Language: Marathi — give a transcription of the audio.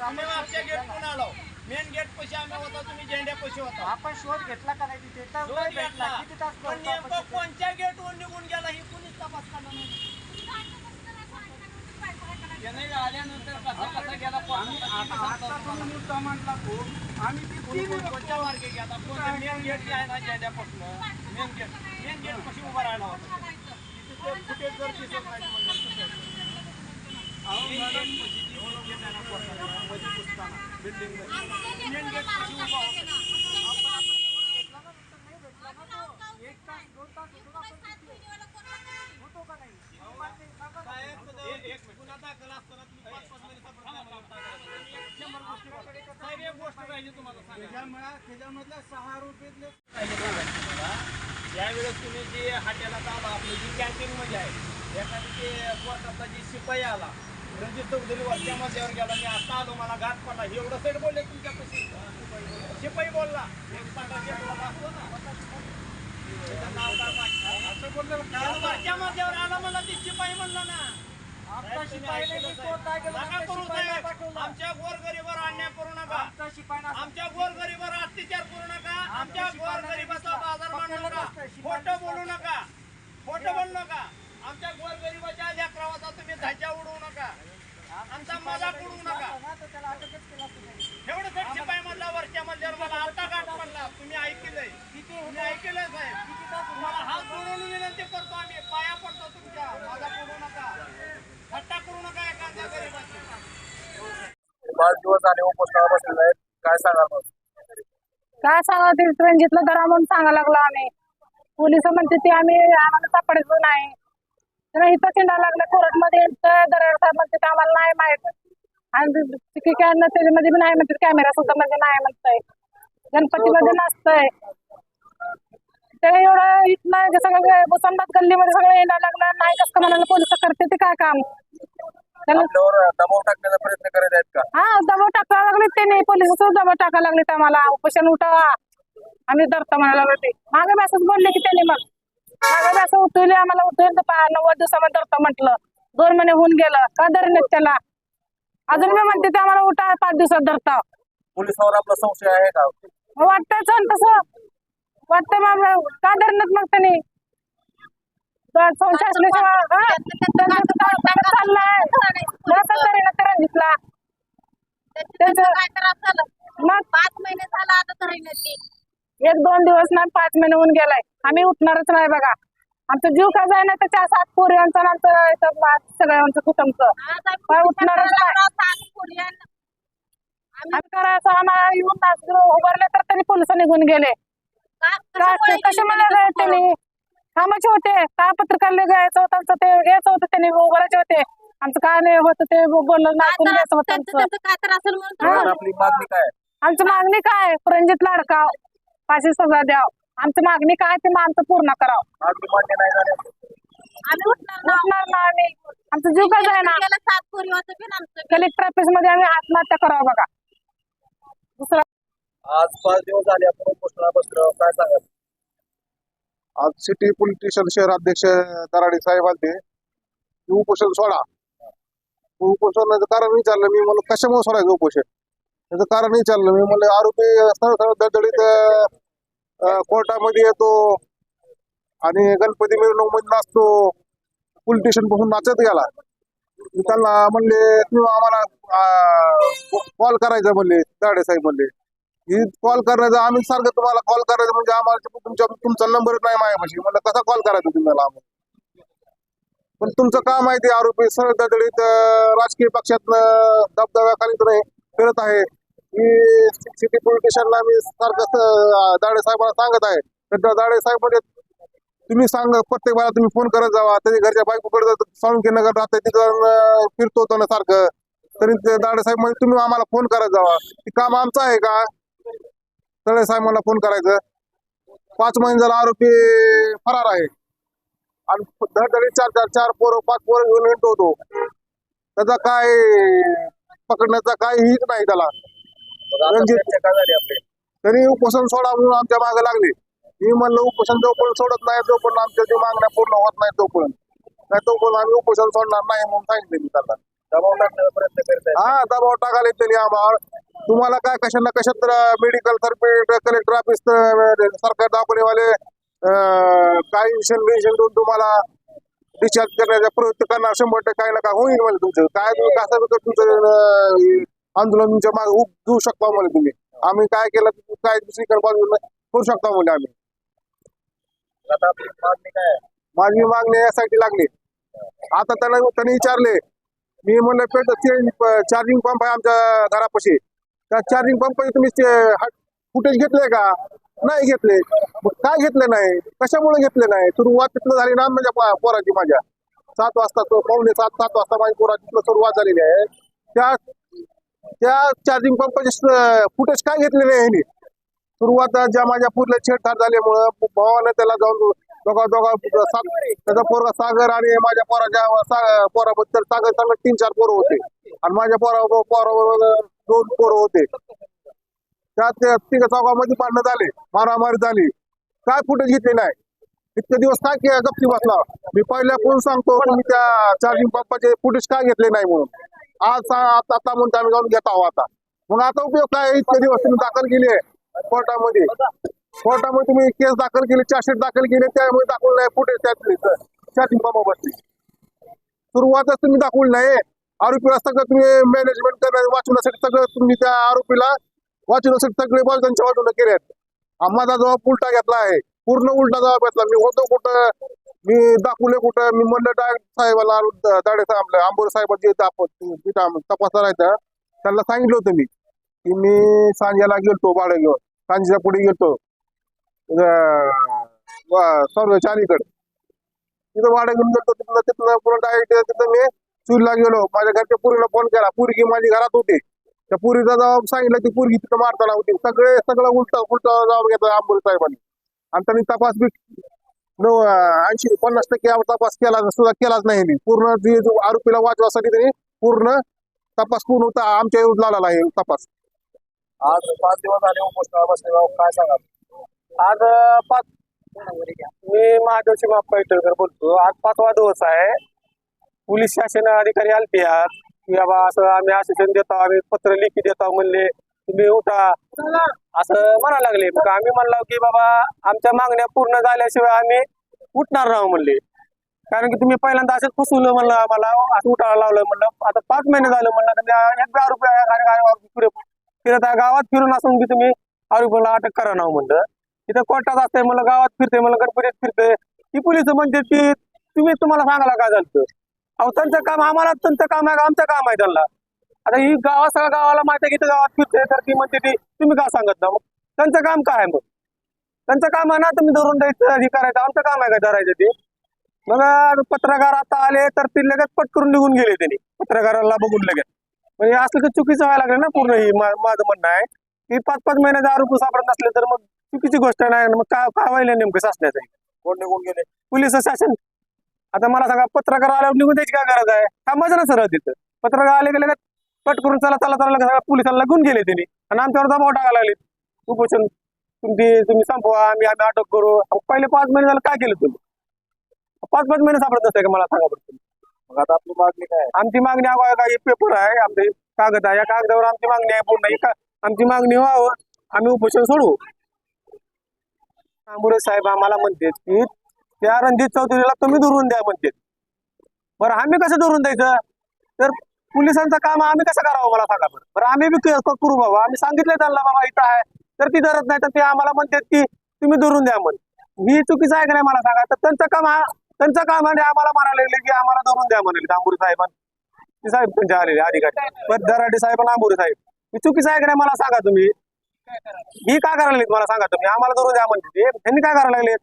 तुम्ही मागच्या गेटवरून आलो. मेन गेट पशी आम्ही होता तुम्ही झेंड्या पशी होता. आपण शोध घेतला का नाही तिथे? तर शोध नाही घेतला. भेटला किती तास पण करतो आपण नेमकं तिथे? कोणत्या गेटवरून निघून गेला ही कुणीच तपास करणार नाही त्याने आल्यानंतर कसा कसा गेला आम्ही आता आता तुम्ही मुद्दा मांडला खूप. आम्ही ती कोणत्या मार्गे गेला? कोणत्या मेन गेट जे आहे ना झेंड्यापासून? मेन गेट मेन गेट पशी उभा राहिला होता. तिथे ते फुटेज जर दिसत नाही म्हणजे कसं आहे? मेन गेट पशी जी कोर्टाला, मध्ये मध्ये. गेट उभा एक तास दोन तास होतो का नाही गुन्हा दाखल असताना तुम्ही पाच पाच महिने शंभर गोष्टी साहेब, एक गोष्ट तुम्हाला त्याच्यामुळे त्याच्यामधल्या सहा रुपयातले ज्यावेळेस तुम्ही जे हॉटेलात आला आपली जी कॅन्टीन मध्ये आहे एखादी ते कोर्टातला जी शिपाई आला रणजित चौधरी वरच्या मध्यावर गेला मी आता आलो मला घात पडला. एवढं सेट बोलले तुमच्यापाशी? शिपाई बोलला. एक असतो ना? असं वरच्या मध्यावर आला मला ती शिपाई म्हणला ना. आमचा शिपाई आमच्या गोरगरीबावर अन्याय करू नका. शिपाई. आमच्या गोरगरीबावर अत्याचार करू नका. आमच्या गोरगरिबाचा बाजार मांडू नका. खोटं बोलू नका. खोटं बोलू नका. आमच्या गोरगरिबाच्या लेकरावाचा तुम्ही धज्जा उडवू नका. आमचा मजाक उडवू नका. तर. एवढं तर शिपाई मधला वरच्या मधल्यावर मला आता गाठ पडला. तुम्ही ऐकलंय. तुम्ही ऐकलंय साहेब? तुम्हाला हात जोडून विनंती करतो आम्ही. पाया पडतो तुमच्या. मजाक उडवू नका. थट्टा करू नका एखाद्या गरीबाची. पाच दिवस झाले उपोषणाला बसलेले काय सांगाल? काय सांगा ते रणजितला धरा म्हणून सांगा लागलो आम्ही. पोलीस म्हणते ते आम्ही आम्हाला सापडायचं नाही. तर इथं लागलं कोर्टमध्ये दरार साहेब म्हणते ते आम्हाला नाही माहीत. आणि कॅन त्याच्यामध्ये बी नाही म्हणते कॅमेरा सुद्धा म्हणजे नाही म्हणतंय. गणपती मध्ये नसतंय ते एवढं इथनं जे सगळं मुसंबात गल्लीमध्ये सगळं येणार लागलं नाही कसं का म्हणाला पोलीस करते ते काय काम? दबाव टाकण्याचा प्रयत्न करत आहेत का? हा दबाव टाकायला लागले त्यांनी. पोलीस दबाव टाकायला लागले आम्हाला. उपोषण उठवा. आम्ही धरतो म्हणायला लागले ते. मागे असंच बोलले की त्यांनी मग. बी असं उठवले आम्हाला उठवून तर पहा नव्वद दिवसामध्ये धरतो म्हटलं. दोन महिने होऊन गेलं का धरण्यात त्याला? अजून मी म्हणते ते आम्हाला उठा पाच दिवसात धरता. पोलिसावर आपला संशय आहे का? वाटतंय चल तसं. वाटतंय मग का धरण्यात मग त्यांनी? संशय असल्याशिवाय हा? चाललंय. झालं मग पाच महिने झाला आता तरी नाही एक दोन दिवस नाही पाच महिने होऊन गेलाय. आम्ही उठणारच नाही बघा. आमचा जीव का जाय ना त्याच्या सात मा- सगळ्यांचं कुटुंबचं. काय उठणारच नाही. आम्ही करायचं आम्हाला येऊन नाच- उभारले तर त्यांनी पोलीस निघून गेले. का- कसे मला त्यांनी कामाचे होते. काय पत्रकारला घ्यायचं होतं आमचं ते घ्यायचं होतं त्यांनी उभारायचे होते. आमचं काय नाही होतं ते बोललं नाचून घ्यायचं होतं आमचं. मागणी काय? आहे? आमची मागणी काय? रणजित लाडकाव फाशी सजा द्याव. आमची मागणी काय ते आमचं पूर्ण करावं. आम्ही उठणार ना? उठणार ना आम्ही. आमचं जीव काय जाय ना? कलेक्टर ऑफिसमध्ये आम्ही आत्महत्या करावं बघा. दुसरं आज पाच दिवस झाले आपण उपोषणाला बसलो. काय सांगाल? आज सिटी पोलीस स्टेशन शहर अध्यक्ष दराडे साहेब आलते. की उपोषण सोडा. उपोषणाचं कारण विचारलं मी म्हणलं कशामुळे सोडायचं उपोषण? त्याचं कारण विचारलं मी म्हणलं आरोपी सरळ सरळ दडदडीत कोर्टामध्ये येतो आणि गणपती मिरवणूकमध्ये नाचतो पोलीस स्टेशनपासून नाचत गेला. त्यांना म्हणले तुम्ही आम्हाला कॉल करायचा म्हणले दाडे साहेब म्हणले. ही कॉल करायचं आम्ही सारखं तुम्हाला कॉल करायचं म्हणजे आम्हाला तुमच्या तुमचा नंबर नाही माझ्यापाशी. म्हणलं कसा कॉल करायचा तुम्हाला? आम्हाला पण तुमचं काम आहे ते आरोपी सरळ दडडीत राजकीय पक्षातनं दबदब्याखाली फिरत आहे. की सिटी पोलीस स्टेशनला मी सारखं दाडे साहेबांना सांगत आहे. तर दाडे साहेब म्हणजे तुम्ही सांग प्रत्येक वेळा तुम्ही फोन करत जावा. त्याच्या घरच्या बायकोकडे साळुंकी नगर राहते तिथं फिरतो होतो ना सारखं. तरी दाडे साहेब म्हणजे तुम्ही आम्हाला फोन करत जावा. ते काम आमचं आहे का? तळे मला फोन करायचं. पाच महिने झाला आरोपी फरार आहे. आणि धडधडी चार चार चार पोरं पाच पोरं घेऊन हिंडतो होतो त्याचा काय पकडण्याचा काही हीच नाही त्याला. रणजित- तरी उपोषण सोडा म्हणून आमच्या मागे लागले. मी म्हणलं उपोषण जोपर्यंत सोडत नाही जोपर्यंत आमच्या जी मागण्या पूर्ण होत नाही तोपर्यंत. नाही तो पण आम्ही उपोषण सोडणार नाही म्हणून सांगितले मी त्यांना. दबाव टाकण्याचा प्रयत्न करत हा दबाव टाकायला त्यांनी आम्हाला. तुम्हाला काय कशाला कशात मेडिकल सर्टिफिकेट कलेक्टर ऑफिस सरकार दाखवलेवाले काय इन्शन बिन्शन देऊन तुम्हाला डिस्चार्ज करण्याचा प्रयत्न करणार शंभर टक्के काही ना काय होईल म्हणजे तुमचं. काय तुम्ही कसं तुमचं अं, आंदोलन तुमच्या मागे उप देऊ शकता म्हणे तुम्ही. आम्ही काय केलं काय दुसरीकडे बाजूला करू शकता म्हणे आम्ही. माझी मागणी यासाठी लागली. आता त्यांना त्यांनी विचारले मी म्हणलं पेट चार्जिंग पंप आहे आमच्या घरापाशी. त्या चार्जिंग पंपाचे तुम्ही फुटेज घेतले का? नाही घेतले. मग काय घेतले नाही? कशामुळे घेतले नाही? सुरुवात तिथलं झाली ना माझ्या पोराची माझ्या. सात वाजता तो पावणे सात सात वाजता माझ्या पोराची तिथलं सुरुवात झालेली आहे. त्या त्या चार्जिंग पंपाचे फुटेज काय घेतले नाही सुरुवात ज्या माझ्या पुरला छेडछाड झाल्यामुळं भावानं त्याला जाऊन दोघा दोघा त्याचा पोरगा सागर आणि माझ्या पोराच्या पोराबद्दल सागर चांगलं तीन चार पोरं होते. आणि माझ्या पोरा पोराबरोबर दोन पोरं होते. त्यात त्या तिघ चौकामध्ये पाडण्यात झाले मारामारी झाली. काय फुटेज घेतले नाही? इतके दिवस काय के गप्ती बसला? मी पहिल्या फोन सांगतो तुम्ही त्या चार्जिंग पंपाचे फुटेज काय घेतले नाही म्हणून? आज आता आता म्हणतो आम्ही जाऊन घेत आहोत आता. मग आता उपयोग काय? इतके दिवस तुम्ही दाखल केले कोर्टामध्ये. कोर्टामध्ये तुम्ही केस दाखल केली चार्जशीट दाखल केली त्यामुळे दाखवलं नाही. फुटेज त्यातली चार्जिंग सुरुवातच तुम्ही दाखवली नाही. आरोपीला सगळं तुम्ही मॅनेजमेंट करणार वाचवण्यासाठी सगळं तुम्ही त्या आरोपीला वाचवण्यासाठी सगळे बाजूंच्या त्यांच्या केले आहेत माझा जबाब उलटा घेतला आहे. पूर्ण उलटा जबाब घेतला. मी होतो कुठं? मी दाखवले कुठं? मी म्हणलं डायरेक्ट साहेबाला दाडे साहेब आपल्या आंबोरे साहेबांचे तिथं तपासदार आहेत त्यांना सांगितलं होतं मी की मी सांजेला गेलतो बाळ घेऊन सांजेच्या पुढे गेलतो सर्व चारीकडे. तिथं वाडे घेऊन गेलतो तिथनं तिथनं पूर्ण डायरेक्ट तिथं मी चुरीला गेलो. माझ्या घरच्या पुरीला फोन केला. पुरगी माझी घरात होती. त्या पुरीचा जाऊन सांगितलं की पुरगी तिथं मारताना होती. सगळे सगळं उलट उलट जाऊन घेतलं आंबोली साहेबांनी. आणि त्यांनी तपास बी ऐंशी पन्नास टक्के तपास केला सुद्धा केलाच नाही यांनी. पूर्ण जे जो आरोपीला वाचवासाठी त्यांनी पूर्ण तपास पूर्ण होता आमच्या विरुद्ध लागला आहे तपास. आज पाच दिवस झाले उपोषणाला बसले बाबा काय सांगा आज पाच मी महादेव शिवा पैठणकर बोलतो. आज पाचवा दिवस आहे. पोलीस शासन अधिकारी आलते आज. की बाबा असं आम्ही आश्वासन देतो आम्ही पत्र लिखी देतो म्हणले. तुम्ही उठा. असं म्हणायला लागले. मग आम्ही म्हणलो की बाबा आमच्या मागण्या पूर्ण झाल्याशिवाय आम्ही उठणार राहू म्हणले. कारण की तुम्ही पहिल्यांदा असंच फसवलं म्हणलं आम्हाला असं उठायला लावलं म्हणलं. आता पाच महिने झालं म्हणलं एक दहा रुपये फिरत गावात फिरून असून की तुम्ही आरोपीला अटक करा ना हो म्हणलं. तिथं कोर्टात असतंय म्हणलं गावात फिरते म्हणलं गणपतीत फिरते ती पोलीस म्हणते की तुम्ही तुम्हाला सांगायला काय झालं अहो त्यांचं काम आम्हाला त्यांचं काम आहे का आमचं काम आहे त्यांना. आता ही गावा सगळ्या गावाला माहिती आहे की इथं गावात फिरते तर ती म्हणते ती तुम्ही का सांगत ना मग त्यांचं काम काय आहे मग? त्यांचं काम आहे ना तुम्ही धरून द्यायचं हे करायचं. आमचं काम आहे का धरायचं ते? मग पत्रकार आता आले तर ते लगेच पटकरून निघून गेले त्यांनी. पत्रकाराला बघून लगेच. म्हणजे असं तर चुकीचं व्हायला लागलं ना पूर्ण ही माझं म्हणणं आहे. की पाच पाच महिन्याचे आरोप सापडत नसले तर मग चुकीची गोष्ट नाही. मग काय काय व्हायला नेमकं शासनाचं कोण निघून गेले? पोलीस शासन. आता मला सांगा पत्रकार आल्यावर निघून द्यायची काय गरज आहे? थांबायचं ना सरळ तिथं. पत्रकार आले गेले कट करून चला चला चला सगळ्या पोलिसांना घेऊन गेले त्यांनी आणि आमच्यावर दबाव टाकायला लागले. उपोषण तुमची तुम्ही संपवा आम्ही आम्ही अटक करू. पहिले पाच महिने झालं काय केलं तुम्ही? पाच पाच महिने सापडत नसते का मला सांगा तुम्ही. मग आता आपली मागणी काय? आमची मागणी अगोदर काही पेपर आहे आमचे कागद आहे. या कागदावर आमची मागणी आहे पूर्ण. ही आमची मागणी व्हावं आम्ही उपोषण सोडवू तांबुरे साहेब आम्हाला म्हणतात की त्या रणजित चौधरीला तुम्ही धरून द्या म्हणतात. बरं आम्ही कसं धरून द्यायचं? तर पोलिसांचं काम आम्ही कसं करावं मला सांगा बरं? बरं आम्ही बी करू बाबा आम्ही सांगितलं त्यांना बाबा इथं आहे. तर ती धरत नाही. तर ते आम्हाला म्हणतात की तुम्ही धरून द्या म्हण. मी चुकीचं आहे का नाही मला सांगा? तर त्यांचं काम हा- त्यांचं काम आणि आम्हाला म्हणायला लागले की आम्हाला धरून द्या म्हणाले दांबुरी साहेबांनी साहेब त्यांचे म्हणजे आलेले अधिकारी. पण दराडे साहेब आणि साहेब. मी चुकीचं आहे का नाही मला सांगा तुम्ही? ही काय करायला मला सांगा तुम्ही. आम्हाला धरून द्या म्हणते त्यांनी काय करायला लागले?